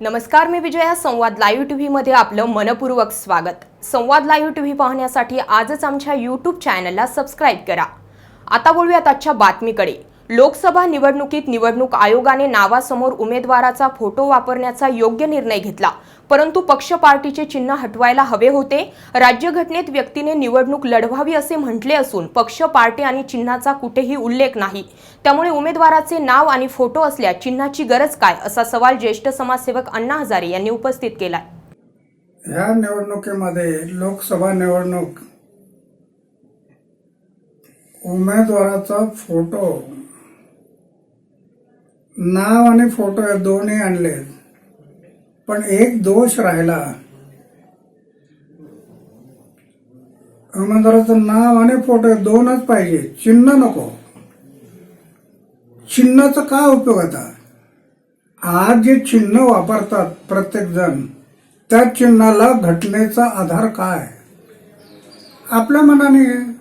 नमस्कार मी विजया. संवाद live T मध्ये आपलं मनपूर्वक स्वागत. संवाद लाईव्ह टीव्ही पाहण्यासाठी आजच आमच्या यूट्यूब चॅनलला सबस्क्राईब करा. आता बोलूयात आजच्या बातमीकडे. लोकसभा निवडणुकीत निवडणूक आयोगाने नावासमोर उमेदवाराचा फोटो वापरण्याचा योग्य निर्णय घेतला. परंतु पक्ष पार्टीचे चिन्ह हटवायला हवे होते. राज्यघटनेत व्यक्तीने निवडणूक लढवावी असे म्हटले असून पक्ष पार्टी आणि चिन्हाचा कुठेही उल्लेख नाही. त्यामुळे उमेदवाराचे नाव आणि फोटो असल्या चिन्हाची गरज काय? असा सवाल ज्येष्ठ समाजसेवक अण्णा हजारे यांनी उपस्थित केला ह्या निवडणुकीमध्ये लोकसभा निवडणूक उमेदवाराचा फोटो नाव आणि फोटो हे दोन्ही आणले. पण एक दोष राहिला. उमेदवाराचं नाव आणि फोटो दोनच पाहिजे. चिन्ह नको. चिन्हाचा काय उपयोग आता आज जे चिन्ह वापरतात प्रत्येक जण त्या चिन्हाला घटनेचा आधार काय? आपल्या मनाने.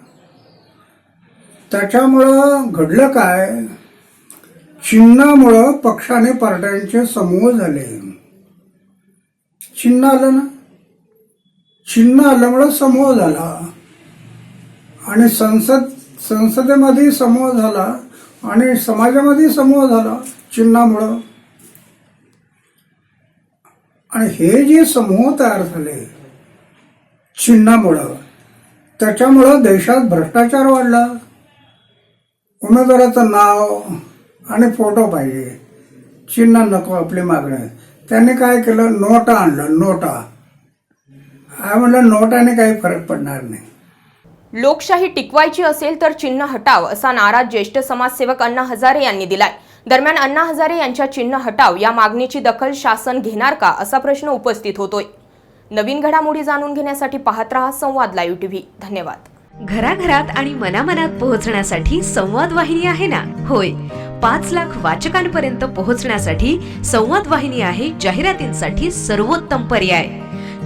त्याच्यामुळं घडलं काय? चिन्हामुळं पक्षाने पार्ट्यांचे समूह झाले. चिन्ह आलं ना? चिन्ह आल्यामुळं समूह झाला. आणि संसद संसदेमध्ये समूह झाला आणि समाजामध्ये समूह झाला चिन्हामुळं. आणि हे जे समूह तयार झाले चिन्हामुळं त्याच्यामुळं देशात भ्रष्टाचार वाढला. उमेदवाराचं नाव आणि फोटो पाहिजे. चिन्ह नको आपली मागणी. त्यांनी काय केलं? नोटा आणलं नोटा. हा म्हणलं नोटाने काही फरक पडणार नाही. लोकशाही टिकवायची असेल तर चिन्ह हटाव असा नारा ज्येष्ठ समाजसेवक अण्णा हजारे यांनी दिलाय. दरम्यान अण्णा हजारे यांच्या चिन्ह हटाव या मागणीची दखल शासन घेणार का असा प्रश्न उपस्थित होतोय. नवीन घडामोडी जाणून घेण्यासाठी पाहत रहा संवाद लाईव्ह टीव्ही. धन्यवाद. घराघरात आणि मनामनात पोहोचण्यासाठी संवाद वाहिनी आहे ना? होय. पाच लाख वाचकांपर्यंत पोहोचण्यासाठी संवाद वाहिनी आहे जाहिरातींसाठी सर्वोत्तम पर्याय.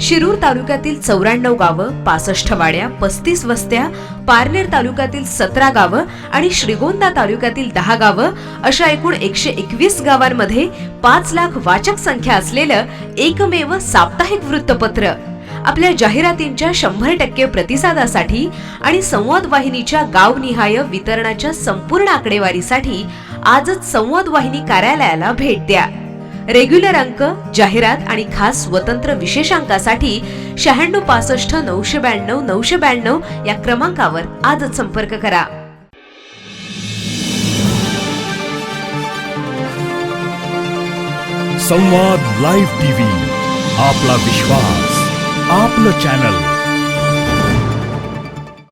शिरूर तालुक्यातील चौऱ्याण्णव गावं पासष्ट वाड्या पस्तीस वस्त्या पारनेर तालुक्यातील सतरा गावं आणि श्रीगोंदा तालुक्यातील दहा गावं अशा एकूण एकशे एकवीस गावांमध्ये पाच लाख वाचक संख्या असलेलं एकमेव साप्ताहिक वृत्तपत्र. आपल्या जाहिरातींच्या शंभर टक्के प्रतिसादासाठी आणि संवाद वाहिनीच्या गावनिहाय वितरणाच्या संपूर्ण आकडेवारीसाठी आजच संवाद वाहिनी कार्यालयाला भेट द्या. रेग्युलर अंक जाहिरात आणि खास स्वतंत्र विशेषांकासाठी शहाण्णव पासष्ट नऊशे ब्याण्णव नऊशे ब्याण्णव या क्रमांकावर आजच संपर्क करा. संवाद लाईव्ह टीव्ही आपला विश्वास आपलं चॅनल.